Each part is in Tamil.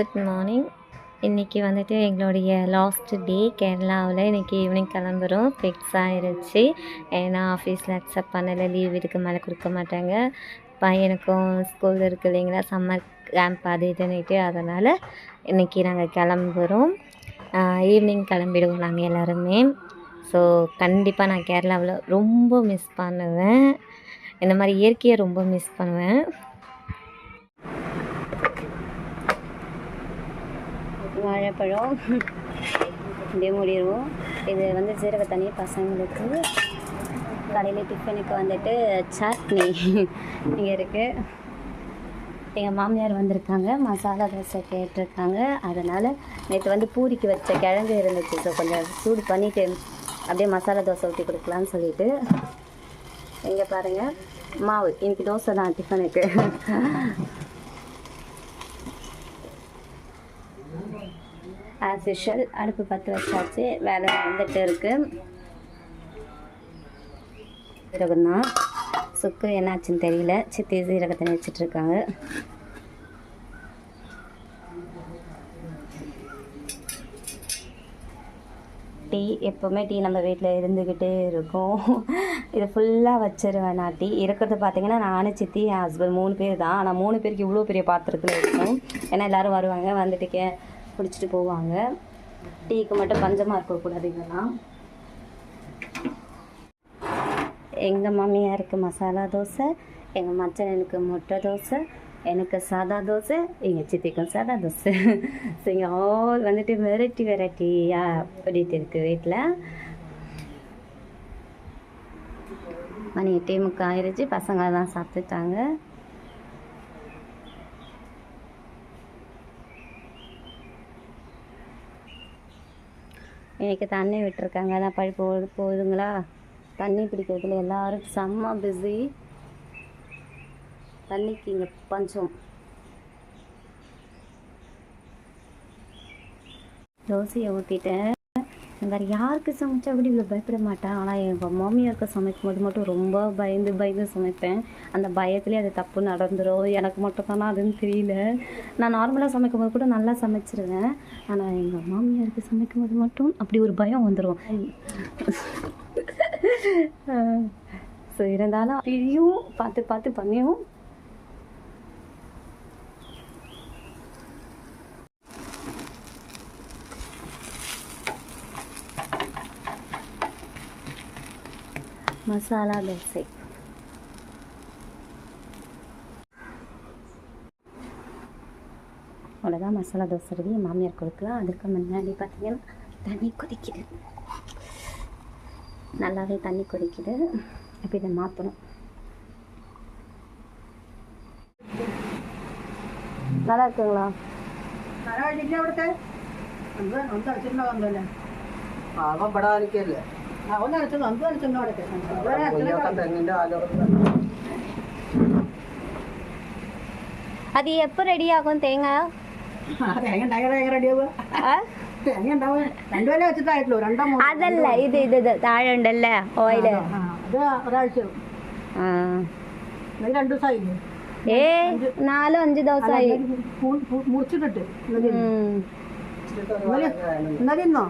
குட் மார்னிங் இன்றைக்கி வந்துட்டு எங்களுடைய லாஸ்ட் டே கேரளாவில் இன்றைக்கி ஈவினிங் கிளம்புறோம். ஃபிக்ஸ் ஆகிருச்சு ஏன்னா ஆஃபீஸில் அக்செப்ட் பண்ணலை. லீவ் இதுக்கு மேலே கொடுக்க மாட்டாங்க. பையனுக்கும் ஸ்கூல் இருக்குது இல்லைங்களா? சம்மர் கேம்ப் அது இதுன்னுட்டு. அதனால் இன்றைக்கி நாங்கள் கிளம்புறோம். ஈவினிங் கிளம்பிடுவோம் நாங்கள் எல்லாருமே. ஸோ கண்டிப்பாக நான் கேரளாவில் ரொம்ப மிஸ் பண்ணுவேன். இந்த மாதிரி இயற்கையை ரொம்ப மிஸ் பண்ணுவேன். வாழைப்பழம் இப்படியே மூடிடுவோம். இது வந்து ஜீரக தண்ணி பசங்களுக்கு காலையில் டிஃபனுக்கு வந்துட்டு சட்னி. இங்கே இருக்குது எங்கள் மாமியார் வந்திருக்காங்க. மசாலா தோசை கேட்டிருக்காங்க. அதனால் நேற்று வந்து பூரிக்கு வச்ச கிழங்கு இருந்துச்சு. ஸோ கொஞ்சம் சூடு பண்ணிவிட்டு அப்படியே மசாலா தோசை ஊற்றி கொடுக்கலான்னு சொல்லிட்டு. இங்கே பாருங்கள் மாவு. இன்றைக்கி தோசை தான் டிஃபனுக்கு ஆஸ் யூஷுவல் அடுப்பு பற்ற வச்சாச்சு. வேலை வந்துட்டு இருக்குது சீரகம் தான். சுக்கு என்னாச்சுன்னு தெரியல. சித்தி சீரகத்தை வச்சிட்ருக்காங்க டீ எப்போவுமே டீ நம்ம வீட்டில் இருந்துக்கிட்டே இருக்கும். இது ஃபுல்லாக வச்சிருவேன் நான் டீ. இருக்கிறது பார்த்தீங்கன்னா நானும் சித்தி என் ஹஸ்பண்ட் மூணு பேர் தான். ஆனால் மூணு பேருக்கு இவ்வளோ பெரிய பாத்திரத்தில் இருக்கும் ஏன்னா எல்லோரும் வருவாங்க வந்துட்டு கே குடிச்சிட்டு போவாங்க. டீக்கு மட்டும் பஞ்சமாக இருக்கக்கூடாது இதெல்லாம். எங்கள் மாமியாருக்கு மசாலா தோசை எங்கள் மச்சனனுக்கு முட்டை தோசை எனக்கு சாதா தோசை எங்கள் சித்திக்கும் சாதா தோசை. ஸோ இங்கே ஆல் வந்துட்டு வெரைட்டி வெரைட்டியாக பண்ணிட்டு இருக்குது வீட்டில் மணி எட்டே முக்கால் ஆயிடுச்சு பசங்க தான் சாப்பிட்டுட்டாங்க. இன்றைக்கி தண்ணி விட்டுருக்காங்க. அதான் பழி போகுது போகுதுங்களா? தண்ணி பிடிக்கிறதுல எல்லோரும் செம்ம பிஸி தண்ணிக்கு இங்கே பஞ்சம். தோசையை ஊற்றிட்டேன் வேறு யாருக்கு சமைச்சா கூட இவ்வளோ பயப்பட மாட்டேன். ஆனால் எங்கள் மாமியாருக்கு சமைக்கும் போது மட்டும் ரொம்ப பயந்து பயந்து சமைப்பேன். அந்த பயத்துலேயே அது தப்பு நடந்துடும் எனக்கு மட்டும் தானே அதுன்னு தெரியல. நான் நார்மலாக சமைக்கும் போது கூட நல்லா சமைச்சிருவேன். ஆனால் எங்கள் மாமியாருக்கு சமைக்கும் போது மட்டும் அப்படி ஒரு பயம் வந்துடும் ஸோ இருந்தாலும் அப்படியும் பார்த்து பார்த்து பண்ணியும் மசாலா தோசை. அவ்வளோதான் மசாலா தோசை ரெடி. மாமியார் கொடுக்கலாம். அதுக்கு முன்னாடி பார்த்திங்கன்னா தண்ணி கொதிக்குது. நல்லாவே தண்ணி கொதிக்குது. இப்போ இதை மாற்றணும் நல்லா இருக்குங்களா? பரவாயில்லைங்களா அவளுக்கு அவன் படம் இருக்கே இல்லை. പാവം ഇവിടെ ആയിരിക്കല്ലേ ആ ഒന്ന് അടിച്ചോ എന്ത് അടിച്ചിട്ടുണ്ടോ അവിടുത്തെ ഇവിടെ കുഞ്ഞൊക്കെ തെങ്ങിന്റെ ആലോചന அது எப்போ ரெடி ஆகும் தேங்காய் തേങ്ങ ഉണ്ടായാൽ തേങ്ങ റെഡിയാവുക ஆ? തേങ്ങ ഉണ്ടാവുക രണ്ടു വില വെച്ചിട്ടായിട്ടുള്ളൂ രണ്ടോ മൂന്നോ അതല്ല ഇത് ഇത് ഇത് താഴെ ഉണ്ടല്ലേ ഓയില് ആ, അത് ഒരാഴ്ച ആ. ഇത് രണ്ടു ദിവസമായില്ലേ ഏ നാലും അഞ്ച് ദിവസമായി മു- മു- മുറിച്ചിട്ടിട്ട് ഇന്നലെ ഉം. ഇന്നലെ ഇന്നലെ ഇന്നോ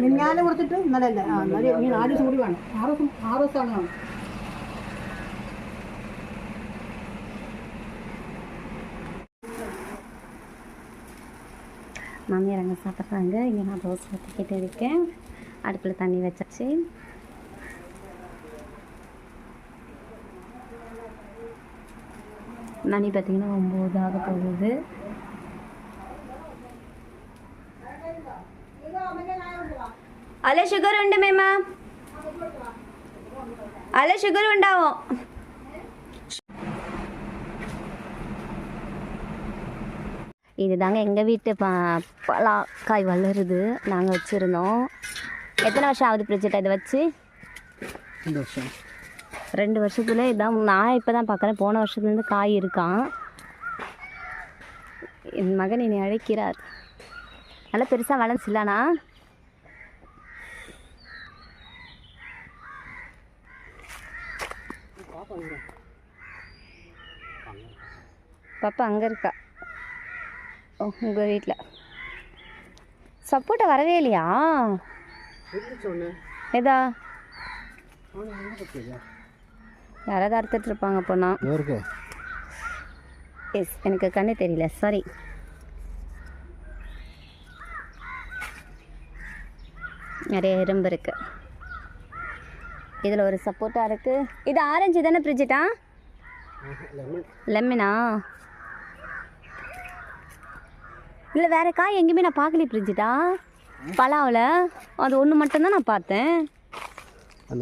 മിന്നാലെ മുറിച്ചിട്ട് ഇന്നലെ അല്ല ആ ഇന്നലെ ഈ നാല് ദിവസം കൂടി വേണം ആറ് ദിവസം ആറ് ദിവസമാണ് വേണം மாமியார் அங்கே சாப்பிட்றாங்க இங்கே நான் தோசை ஊற்றிக்கிட்டு இருக்கேன் அடுப்பில் தண்ணி வச்சாச்சு மணி பார்த்தீங்கன்னா ஒம்போதாக போகுது అలా షుగర్ உண்டு మేమా అలా షుగర్ உண்டாவோம் இதுதாங்க எங்கள் வீட்டு ப பலாக்காய் வளருது நாங்கள் வச்சுருந்தோம் எத்தனை வருஷம் ஆகுது பிரிட்ஜெட் இதை வச்சு ரெண்டு வருஷம் ரெண்டு வருஷத்தில் இதான் நான் இப்போ தான் பார்க்குறேன் போன வருஷத்துலேருந்து காய் இருக்கான் என் மகன் என்னை அழைக்கிறார் நல்லா பெருசாக வளர்ந்துச்சுலாண்ணா பாப்பா அங்கே இருக்கா? உங்கள் வீட்டில் சப்போட்டா வரவே இல்லையா? ஏதா? யாராவது அறுத்துட்டு இருப்பாங்க போனா. இருக்கு எஸ் எனக்கு கண்ணு தெரியல. சாரி நிறைய எறும்பு இருக்கு. இதில் ஒரு சப்போட்டா இருக்கு. இது ஆரஞ்சு தானே பிரிட்ஜிட்டா லெமன் இல்லை வேற காய் எங்கேயுமே நான் பார்க்கல பிரிட்ஜிட்டா பலாவில். அது ஒன்று மட்டும்தான் நான் பார்த்தேன்.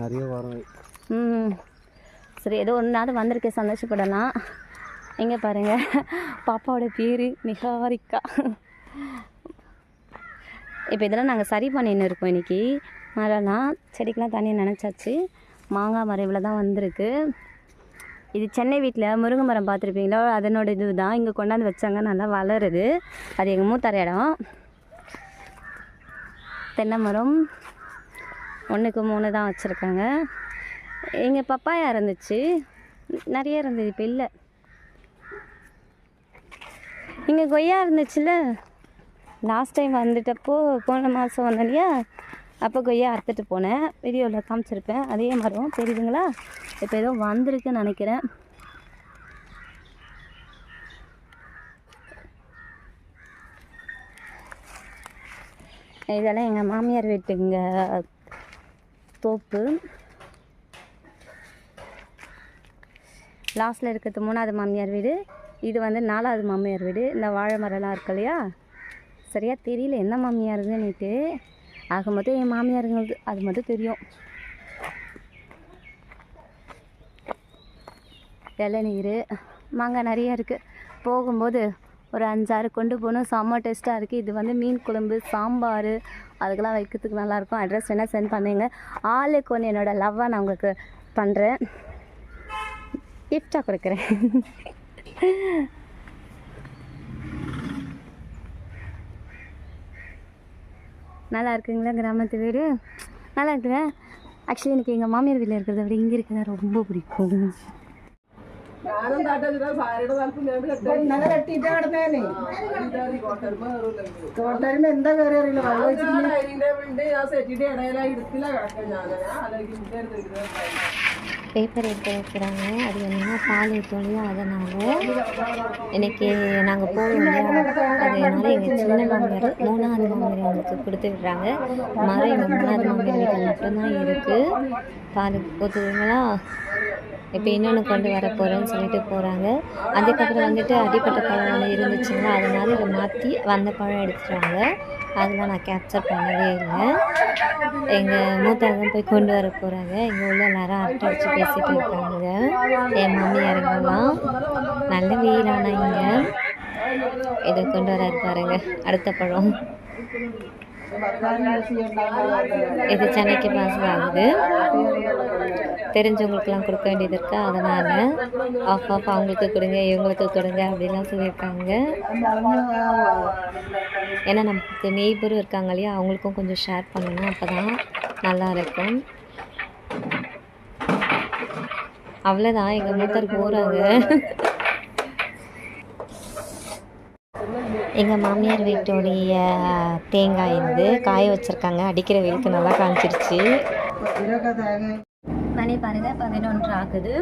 நிறைய வரும். ம் சரி ஏதோ ஒன்றாவது வந்திருக்கு சந்தோஷப்படலாம். எங்கே பாருங்க பாப்பாவோட பேர் நிகாரிக்கா இப்போ இதெல்லாம் நாங்கள் சரி பண்ணின்னு இருக்கோம் இன்றைக்கி மரம்லாம் செடிக்கெலாம் தண்ணி நினச்சாச்சு. மாங்காய் மரம் இவ்வளோ தான் வந்திருக்கு. இது சென்னை வீட்டில் முருங்கை மரம் பார்த்துருப்பீங்களோ அதனோட இது தான் இங்கே கொண்டாந்து வச்சாங்க. நல்லா வளருது. அது எங்கள் மூத்தார் இடம். தென்னை மரம் ஒன்றுக்கு மூணு தான் வச்சுருக்காங்க. எங்கள் பப்பாயா இருந்துச்சு. நிறைய இருந்தது இப்போ இல்லை. இங்கே கொய்யா இருந்துச்சுல்ல? லாஸ்ட் டைம் வந்துட்டப்போ போன மாதம் வந்தோம் இல்லையா? அப்போ கொய்யா அறுத்துட்டு போனேன். வீடியோவில் காமிச்சிருப்பேன். அதே மரம். தெரியுதுங்களா? இப்போ ஏதோ வந்திருக்குன்னு நினைக்கிறேன். இதெல்லாம் எங்கள் மாமியார் வீட்டுங்க தோப்பு. லாஸ்ட்டில் இருக்கிறது மூணாவது மாமியார் வீடு. இது வந்து நாலாவது மாமியார் வீடு. இந்த வாழை மரம்லாம் இருக்கு இல்லையா? சரியாக தெரியல. என்ன மாமியார் மாமியாருதுன்னுட்டு ஆக மொத்தம் என் மாமியாருங்களுக்கு அது மட்டும் தெரியும். இளநீர் மாங்காய் நிறைய இருக்குது போகும்போது ஒரு அஞ்சாறு கொண்டு போகணும். செம்ம டேஸ்ட்டாக இருக்குது இது வந்து மீன் குழம்பு சாம்பார் அதுக்கெல்லாம் வைக்கிறதுக்கு நல்லாயிருக்கும். அட்ரஸ் வேணால் சென்ட் பண்ணுங்க. ஆளுக்கு ஒன்று என்னோடய லவ்வாக நான் உங்களுக்கு பண்ணுறேன் கிஃப்டாக கொடுக்குறேன். நல்லா இருக்குங்களா கிராமத்து வீடு நல்லா இருக்குங்க ஆக்சுவலி எனக்கு எங்கள் மாமியார் வீட்டில் இருக்கிறத விட இங்கே இருக்கிறத ரொம்ப பிடிக்கும் ഞാനും താട്ടിട്ട് സാരിയുടെ താല്പര്യം ഇന്നലെ കെട്ടിയിട്ടാ കിടന്നേനെ തോട്ടരുമ്പോ എന്താ കയറി അറിയില്ല വെള്ളം ഒഴിച്ചിട്ട് അതിന്റെ വേണ്ടി ആ സെറ്റിന്റെ ഇടയിലാ ഇടുക്കില കിടക്കാം ഞാൻ ഞാൻ ആലോചിക്കും பேப்பர் எடுத்து வைக்கிறாங்க. அது என்னன்னா பால் ஊற்றும் இல்லையா அதனால் இன்னைக்கு நாங்கள் போகிறோம் இல்லையா? அதனால எங்கள் சின்ன மாமியார் மூணாவது மாமியார் எங்களுக்கு கொடுத்து விடுறாங்க. மரம் எங்கள் மூணாவது மாமியார் வீட்டில் மட்டும்தான் இருக்குது பால் ஊற்றுவீங்களா இப்போ இன்னொன்று கொண்டு வர போகிறேன்னு சொல்லிட்டு போகிறாங்க அதுக்கப்புறம் வந்துட்டு அடிப்பட்ட பழம் இருந்துச்சுங்களா? அதனால இதை மாற்றி வந்த பழம் எடுத்துட்டாங்க. அதெல்லாம் நான் கேப்சர் பண்ணவே இல்லை. எங்கள் மூத்தார் தான் போய் கொண்டு வர போகிறாங்க எங்கள் உள்ள எல்லாரும் அரட்டை அடிச்சு பேசிகிட்டு இருக்காங்க. என் மாமியாருங்கெல்லாம் நல்ல வெயிலானா இங்கே. இதை கொண்டு வர பாருங்க. அடுத்த பழம். இது சென்னைக்கு பாஸ் ஆகுது. தெரிஞ்சவங்களுக்குலாம் கொடுக்க வேண்டியது இருக்கா? அதனால் ஆஃப் ஆஃப் அவங்களுக்கு கொடுங்க இவங்களுக்கு கொடுங்க அப்படிலாம் சொல்லியிருக்காங்க. ஏன்னா நமக்கு நெய்பரும் இருக்காங்க இல்லையா அவங்களுக்கும் கொஞ்சம் ஷேர் பண்ணணும் அப்போ தான் நல்லா இருக்கும். அவ்வளோதான் எங்கள் மூத்தர் போகிறாங்க எங்கள் மாமியார் வீட்டுடைய தேங்காய் இருந்து காய வச்சுருக்காங்க. அடிக்கிற வெயிலுக்கு நல்லா காமிச்சிருச்சு மணி பாருங்கள் பதினொன்று ஆகுது.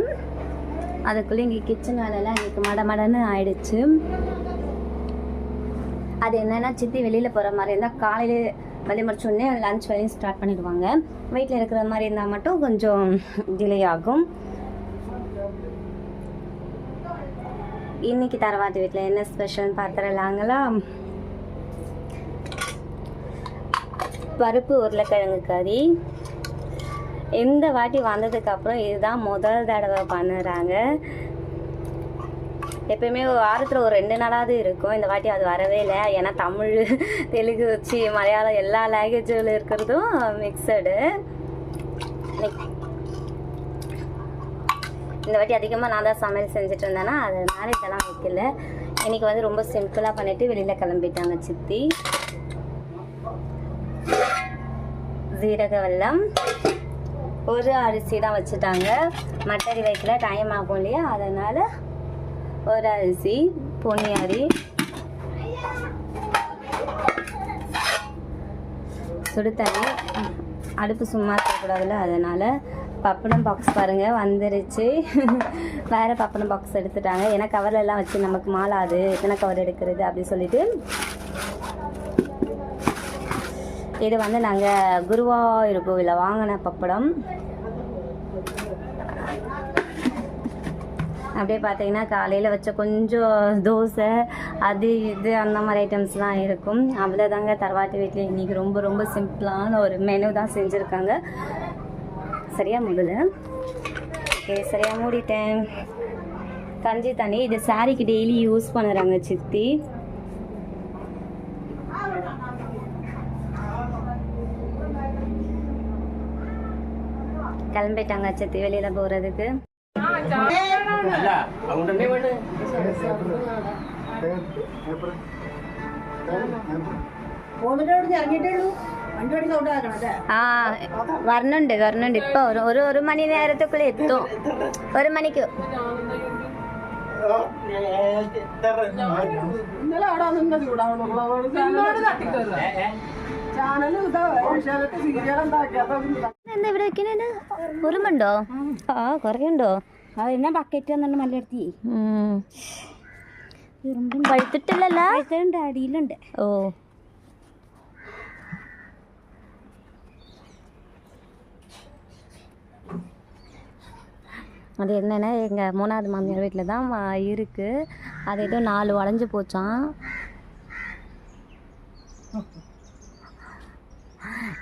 அதுக்குள்ளே இங்கே கிச்சன் வேலையெல்லாம் எங்களுக்கு மட மடன்னு ஆயிடுச்சு. அது என்னென்னா சித்தி வெளியில் போகிற மாதிரி இருந்தால் காலையில் வெளியே முடிச்சோடனே லஞ்ச் வேலையும் ஸ்டார்ட் பண்ணிடுவாங்க. வீட்டில் இருக்கிற மாதிரி இருந்தால் மட்டும் கொஞ்சம் டிலே ஆகும். இன்னைக்கு தரவாட்டு வீட்டில் என்ன ஸ்பெஷல்னு பார்த்துடலாங்களா பருப்பு உருளைக்கிழங்கு கறி. இந்த வாட்டி வந்ததுக்கப்புறம் இதுதான் முதல் தடவை பண்ணுறாங்க. எப்பயுமே வாரத்தில் ஒரு ரெண்டு நாளாவது இருக்கும். இந்த வாட்டி அது வரவே இல்லை. ஏன்னா தமிழ் தெலுங்கு வச்சு மலையாளம் எல்லா லாங்குவேஜில் இருக்கிறதும் மிக்சடு இந்த வாட்டி அதிகமாக நான் தான் சமையல் செஞ்சுட்டு இருந்தேன்னா அதனால இதெல்லாம் வைக்கல. இன்னைக்கு வந்து ரொம்ப சிம்பிளாக பண்ணிவிட்டு வெளியில் கிளம்பிட்டாங்க சித்தி. ஜீரக வெல்லம் ஒரு அரிசி தான் வச்சுட்டாங்க. மட்டரி வைக்கல டைம் ஆகும் இல்லையா? அதனால் ஒரு அரிசி பொன்னி அரி சுடு தண்ணி. அடுப்பு சும்மா இருக்கக்கூடாதுல்ல அதனால் பப்படம் பாக்ஸ் பாருங்கள் வந்துருச்சு. வேறு பப்படம் பாக்ஸ் எடுத்துட்டாங்க. ஏன்னா கவர்ல எல்லாம் வச்சு நமக்கு மாலாது. எத்தனை கவர் எடுக்கிறது அப்படி சொல்லிட்டு. இது வந்து நாங்கள் குருவாயூர் கோவிலில் வாங்கின பப்படம். அப்படியே பார்த்தீங்கன்னா காலையில் வச்ச கொஞ்சம் தோசை அது இது அந்த மாதிரி ஐட்டம்ஸ்லாம் இருக்கும். அவ்வளோதாங்க தரவாட்டு வீட்டில் இன்றைக்கி ரொம்ப ரொம்ப சிம்பிளான ஒரு மெனு தான் செஞ்சுருக்காங்க. சரியாக முடியல ஓகே சரியாக மூடிட்டேன் கஞ்சி தண்ணி இது சாரிக்கு டெய்லி யூஸ் பண்ணுறாங்க சித்தி கிளம்பிட்டாங்க சித்தி வெளியில் போகிறதுக்கு പോന്നിട്ട് അവിടെ ഇറങ്ങിയിട്ടേ ഉള്ളൂ ആ വരണുണ്ട് വരണുണ്ട്. ഇപ്പൊ ഒരു ഒരു മണി നേരത്തേക്കുള്ള എത്തും. ഒരു മണിക്ക്. എന്താ ഉറുമുണ്ടോ ആ കൊറേ ഉണ്ടോ ആ ബക്കറ്റ് വന്നിട്ട് മല്ലടുത്തി പഴുത്തിട്ടില്ലല്ലോ? അടിയിലുണ്ട്. ഓ. அது என்னென்னா எங்கள் மூணாவது மாமியார் வீட்டில் தான் இருக்குது இருக்கு. அது ஏதோ நாலு உடஞ்சி போச்சான்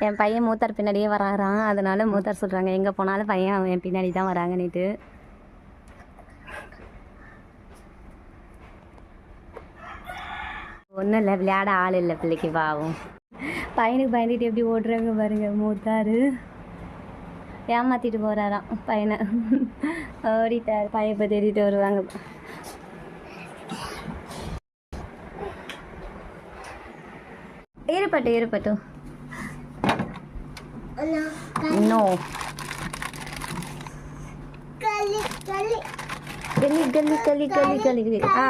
என் பையன் மூத்தார் பின்னாடியே வராறான் அதனால மூத்தார் சொல்கிறாங்க எங்கே போனாலும் பையன் அவன் என் பின்னாடி தான் வராங்கன்னுட்டு. ஒன்றும் இல்லை விளையாட ஆள் இல்லை பிள்ளைக்கு பாவம். பையனுக்கு பயந்துட்டு எப்படி ஓடுறாங்க பாருங்க மூத்தாரு. ஏமாத்திட்டு போறாராம் பையனை. ஓடிட்டார். பையன் இப்போ தேடிட்டு வருவாங்க. இருப்பட்டும் இருப்பட்டும் நோ கலி கலி கலி கலி கலி ஆ.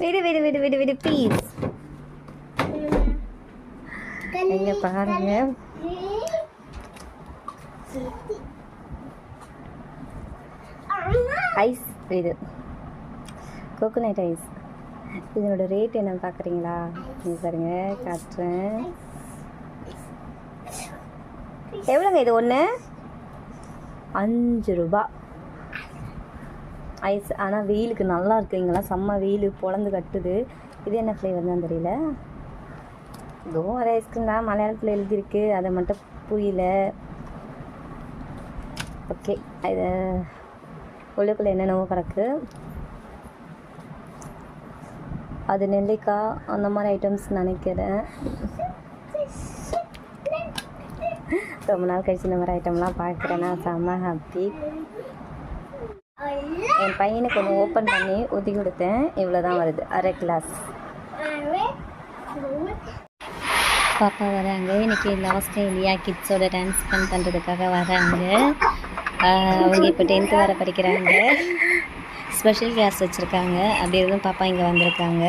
விடு விடு விடு விடு விடு ப்ளீஸ் எங்க பாருங்க. ஐஸ் இது. Coconut ice. இதனோட ரேட் என்னன்னு பார்க்குறீங்களா இது பாருங்க காட்டுறேன். எவ்வளோங்க இது ஒன்று அஞ்சு ரூபா. ஐஸ் ஆனால் வெயிலுக்கு நல்லா இருக்குங்களா செம்ம வெயில் பொழந்து கட்டுது. இது என்ன ஃப்ளேவர் தான் தெரியல. இதுவும் ஒரு ஐஸ்கிரீம் தான் மலையாளத்தில் எழுதியிருக்கு. அதை மட்டும் புரியல. ஓகே இதை உள்ளுக்குள்ளே என்னென்னவோ கிடக்கு அது நெல்லிக்காய் அந்த மாதிரி ஐட்டம்ஸ் நினைக்கிறேன். ரொம்ப நாள் கழிச்சு இந்த மாதிரி ஐட்டம்லாம் பார்க்குறேன்னா செம்ம ஹாப்பி என் பையனுக்கு ஒன்று ஓப்பன் பண்ணி ஊற்றி கொடுத்தேன். இவ்வளோ தான் வருது. அரை கிளாஸ் பாப்பா வராங்க. இன்னைக்கு லாஸ்ட் இல்லையா? கிட்ஸோட டான்ஸ் ஸ்பெண்ட் பண்ணுறதுக்காக வராங்க. அவங்க இப்போ டென்த்து வர படிக்கிறாங்க. ஸ்பெஷல் கிளாஸ் வச்சுருக்காங்க. அப்படி இருந்தும் பாப்பா இங்கே வந்திருக்காங்க.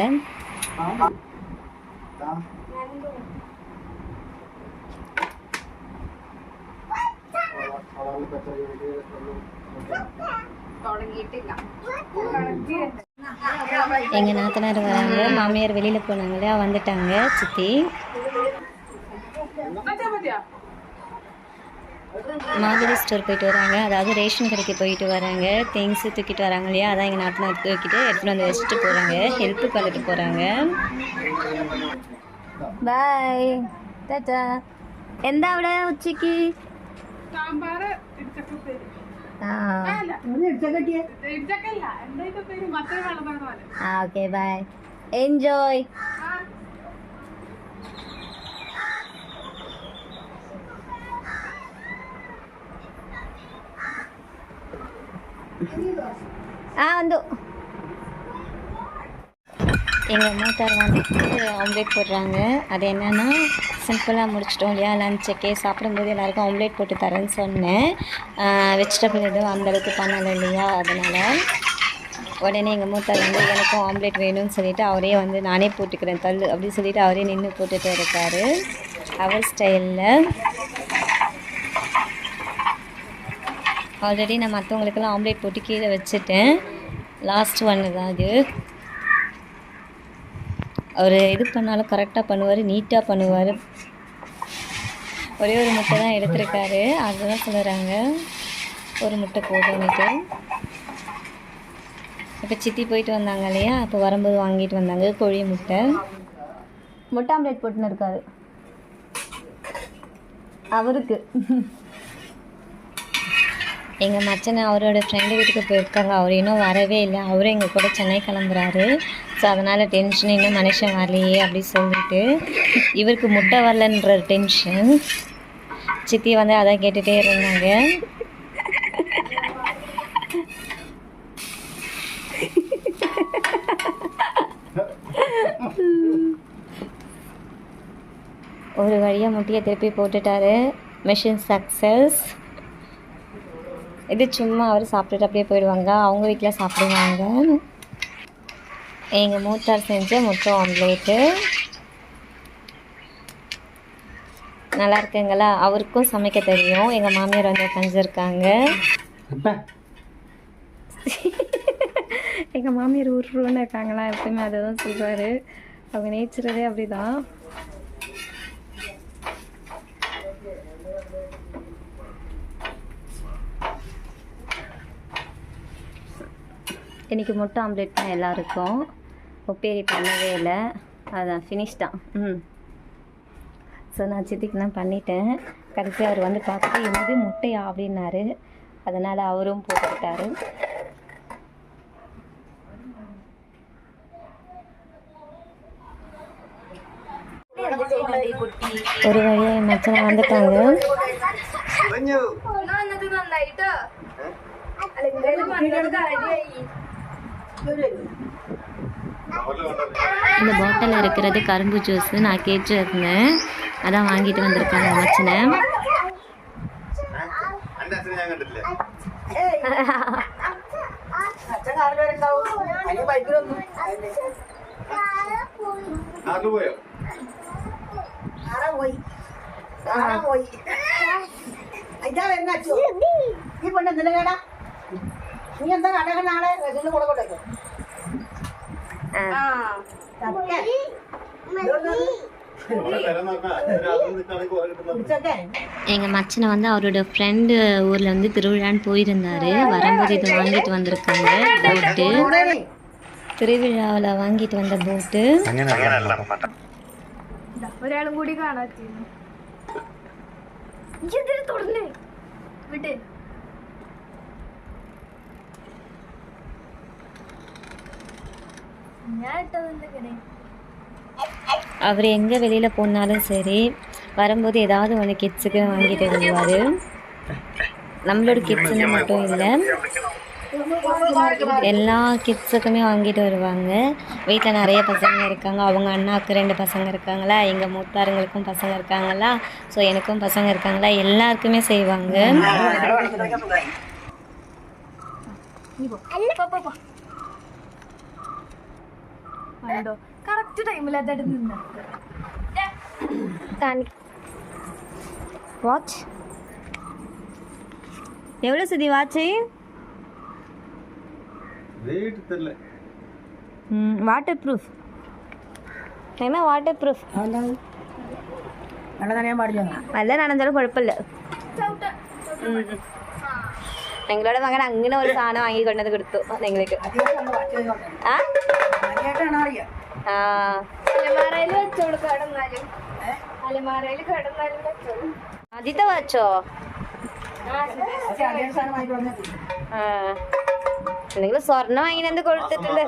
எங்கள் நாத்தனார் வராங்க. மாமியார் வெளியில் போனாங்க இல்லையா வந்துட்டாங்க சித்தி. மாதிரி ஸ்டோர் போயிட்டு வராங்க அதாவது ரேஷன் கடைக்கு போயிட்டு வராங்க திங்ஸு தூக்கிட்டு வராங்க இல்லையா அதான் எங்கள் நாத்தனார் தூக்கிட்டு எடுத்துகிட்டு வந்து வச்சுட்டு போகிறாங்க ஹெல்ப்புக்கு வந்துட்டு போகிறாங்க பாய் டாட்டா എന്താ അവിടെ ഉച്ചക്ക് സാമ്പാറ് ഇടിച്ചക്കപ്പേര് ആ ஆ வந்து. எங்கள் மூத்தார் வந்துட்டு ஆம்லேட் போடுறாங்க. அது என்னென்னா சிம்பிளாக முடிச்சிட்டோம் இல்லையா? லஞ்சக்கே சாப்பிடும்போது எல்லாருக்கும் ஆம்லேட் போட்டு தரேன்னு சொன்னேன். வெஜிடபிள் எதுவும் அந்தளவுக்கு பண்ணலை இல்லையா? அதனால் உடனே எங்கள் மூத்தார் வந்து எனக்கும் ஆம்லேட் வேணும்னு சொல்லிவிட்டு அவரே வந்து நானே போட்டுக்கிறேன் தள்ளு அப்படின்னு சொல்லிவிட்டு அவரே நின்று போட்டுகிட்டு இருக்காரு. அவர் ஸ்டைலில் ஆல்ரெடி நான் மற்றவங்களுக்கெல்லாம் ஆம்லேட் போட்டு கீழே வச்சுட்டேன். லாஸ்ட் ஒன்று தான் அது. அவர் இது பண்ணாலும் கரெக்டாக பண்ணுவார் நீட்டாக பண்ணுவார். ஒரே ஒரு முட்டை தான் எடுத்திருக்காரு. அதுதான் சொல்லுறாங்க. ஒரு முட்டை போதும்னுட்டு இப்போ சித்தி போயிட்டு வந்தாங்க இல்லையா? அப்போ வரும்போது வாங்கிட்டு வந்தாங்க கோழி முட்டை. முட்டை ஆம்லேட் போட்டுன்னு இருக்காரு. அவருக்கு. எங்கள் மச்சனை அவரோட ஃப்ரெண்டு வீட்டுக்கு போயிருக்காங்க. அவர் இன்னும் வரவே இல்லை. அவரும் எங்கள் கூட சென்னை கிளம்புறாரு. ஸோ அதனால் டென்ஷன் இன்னும் மனுஷன் வரலையே அப்படி சொல்லிட்டு இவருக்கு முட்டை வரலன்ற டென்ஷன் சித்தி வந்து அதான் கேட்டுகிட்டே இருந்தாங்க. ஒரு வழியாக முட்டையை திருப்பி போட்டுட்டாரு. மிஷின் சக்ஸஸ் இது சும்மா அவர் சாப்பிட்டுட்டு அப்படியே போயிடுவாங்க. அவங்க வீட்டில் சாப்பிடுவாங்க. எங்கள் மூத்தார் செஞ்ச முட்டை ஆம்லேட்டு நல்லா இருக்குங்களா? அவருக்கும் சமைக்க தெரியும். எங்கள் மாமியார் வந்து உட்காந்துருக்காங்க எங்கள் மாமியார் உருன்னு இருக்காங்களா? எப்பவுமே அதை தான் சொல்கிறாரு அவங்க நேச்சுரலே அப்படி தான் இன்றைக்கி முட்டை ஆம்லேட் தான் எல்லாருக்கும். உப்பேரி பண்ணவே இல்லை. அதான் ஃபினிஷ் தான். ம். ஸோ நான் சித்திக்கெலாம் பண்ணிட்டேன். கடைசி அவர் வந்து பார்த்துட்டு என்னது முட்டையா? அப்படின்னாரு. அதனால் அவரும் போட்டுக்கிட்டாரு. ஒரு வழியாக என் மச்சனை வந்துட்டாங்க. இந்த பாட்டில் இருக்கிறது கரும்பு ஜூஸ் நான் கேட்டிருந்தேன் அதான் வாங்கிட்டு வந்திருக்காங்க மச்சனை എന്റെ അച്ഛനെ ഞാൻ കണ്ടിട്ടില്ല അച്ഛൻ കാറിൽ വരുന്നുണ്ടാവും അതിന് ബൈക്കിലൊന്നും നാട്ടിൽ പോയോ ആരാ പോയി ആരാ പോയി ഇതാ വരുന്ന അച്ഛോ ഈ പെണ്ണ് എന്തിനാ കേടാ നീ എന്താ കടകൾ നാളെ റെസിന് കൂടെ കൊണ്ടേക്കോ അവിടെ തരം നോക്കാം രാത്രി നിൽക്കുകയാണെങ്കിൽ കുറെ കിട്ടുന്ന പിടിച്ചൊക്കെ எங்கள் மச்சனை வந்து அவரோட ஃப்ரெண்டு ஊரில் வந்து திருவிழான்னு போயிருந்தார் வரும்போது இதை வாங்கிட்டு வந்திருக்காங்க போட்டு திருவிழாவில் வாங்கிட்டு வந்த போட்டு ഒരാളും കൂടി കാണാത്തിരുന്നു എന്തിനു തുടർന്ന് വിട്ട് அவர் எங்கே வெளியில் போனாலும் சரி வரும்போது ஏதாவது ஒன்று கிட்ஸுக்கு வாங்கிட்டு வருவார். நம்மளோட கிட்ஸுன்னு மட்டும் இல்லை எல்லா கிட்ஸுக்குமே வாங்கிட்டு வருவாங்க. வீட்டில் நிறைய பசங்க இருக்காங்க. அவங்க அண்ணாவுக்கு ரெண்டு பசங்க இருக்காங்களா? எங்கள் மூத்தாருங்களுக்கும் பசங்க இருக்காங்களா? ஸோ எனக்கும் பசங்க இருக்காங்களா? எல்லாருக்குமே செய்வாங்க. കണ്ടോ കറക്റ്റ് ടൈമിൽ അതവിടെ നിന്ന് வாட்ச் எவ்வளோ சுதி வாட்ச்சு വീട്ടിൽ തന്നെ வாட்டர் ப்ரூஃப் என்ன வாட்டர் ப்ரூஃப் അതെന്താണ് വെള്ളം നനയാൻ പാടില്ല നല്ല നടന്നാലും കുഴപ്പമില്ല നിങ്ങളുടെ മകൻ അങ്ങനെ ഒരു സാധനം വാങ്ങി കൊണ്ടത് കൊടുത്തു നിങ്ങൾക്ക് ആ ഭാഗ്യം അലമാറയിൽ ആദ്യത്തെ വച്ചോ? എന്തെങ്കിലും സ്വർണം വാങ്ങി എന്ത് കൊടുത്തിട്ടുണ്ട്?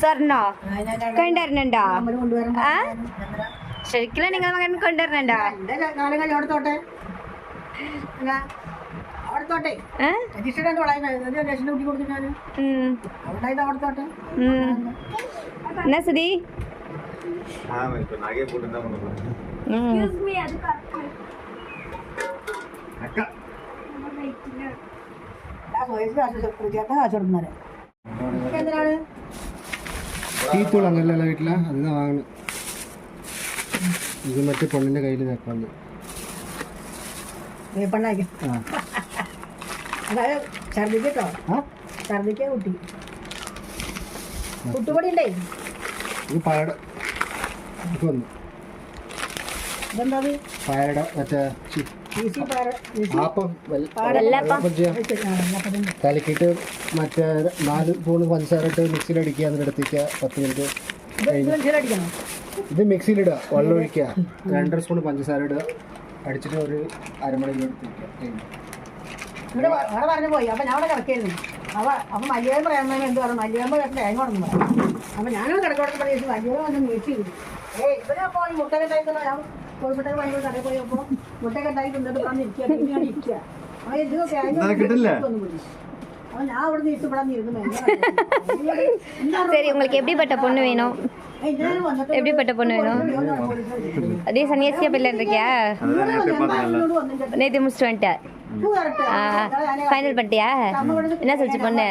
സ്വർണോ കൊണ്ടുവരണുണ്ടോ? ശരിക്കും നിങ്ങൾ മകൻ കൊണ്ടുവരണുണ്ടോ? എന്നാ സ്ഥിതി ടീത്തൂൾ അങ്ങനല്ല വീട്ടില? അത് വാങ്ങണം. ഇത് മറ്റേ പെണ്ണിന്റെ കയ്യിൽ നിൽക്കാണ്ട് വേപ്പണ്ണായിരിക്കും അതായത് ഛർദിക്കട്ടോ ഛർദിക്കാൻ കുട്ടി. കുട്ടുപൊടി ഉണ്ടേ ഇത് പഴട ഇതെന്താ പഴട മറ്റേ കലക്കിട്ട് മറ്റേ നാല് സ്പൂണ് പഞ്ചസാരട്ട് മിക്സിയിൽ അടിക്കുക എന്നിടത്തേക്ക് പത്ത് മിനിറ്റ് ഇത് മിക്സിയിൽ മിക്സിയിലിടുക വെള്ളം ഒഴിക്കുക രണ്ടര സ്പൂൺ പഞ്ചസാര ഇടുക അടിച്ചിട്ട് ഒരു അരമണിയിലോട്ട് ഇവിടെ ഇവിടെ പറഞ്ഞു പോയി. അപ്പം ഞാൻ അവിടെ കിടക്കായിരുന്നു അവ അപ്പം മല്ലിയാമ്പ് പറയുന്നതിന് എന്ത് പറഞ്ഞു? മല്ലിയാമ്പ് കേട്ട് തേങ്ങ പറഞ്ഞു അപ്പം ഞാനവിടെ കിടക്കോടെ പറഞ്ഞു മല്ലിയാമ്പ് വന്ന് മേടിച്ചിരുന്നു ഏയ് ഇവരെ പോയി മുട്ടൊക്കെ കഴിക്കുന്ന ഞാൻ കോഴിപ്പെട്ടൊക്കെ പണികൾ കടയിൽ പോയപ്പോൾ മുട്ടൊക്കെ ഉണ്ടായി കൊണ്ടിട്ട് പറഞ്ഞിരിക്കുക ഇരിക്കുക. ആ എന്തൊക്കെ കിട്ടില്ല? சரி உங்களுக்கு எப்படிப்பட்ட பொண்ணு வேணும்? எப்படிப்பட்ட பொண்ணு வேணும்? அதே சன்னியாசியா பிள்ளைன்னு இருக்கியா நேற்று முடிச்சுட்டு வந்துட்டேன் ஃபைனல் பண்ணிட்டியா? என்ன சொல்லிச்சு பொண்ணு?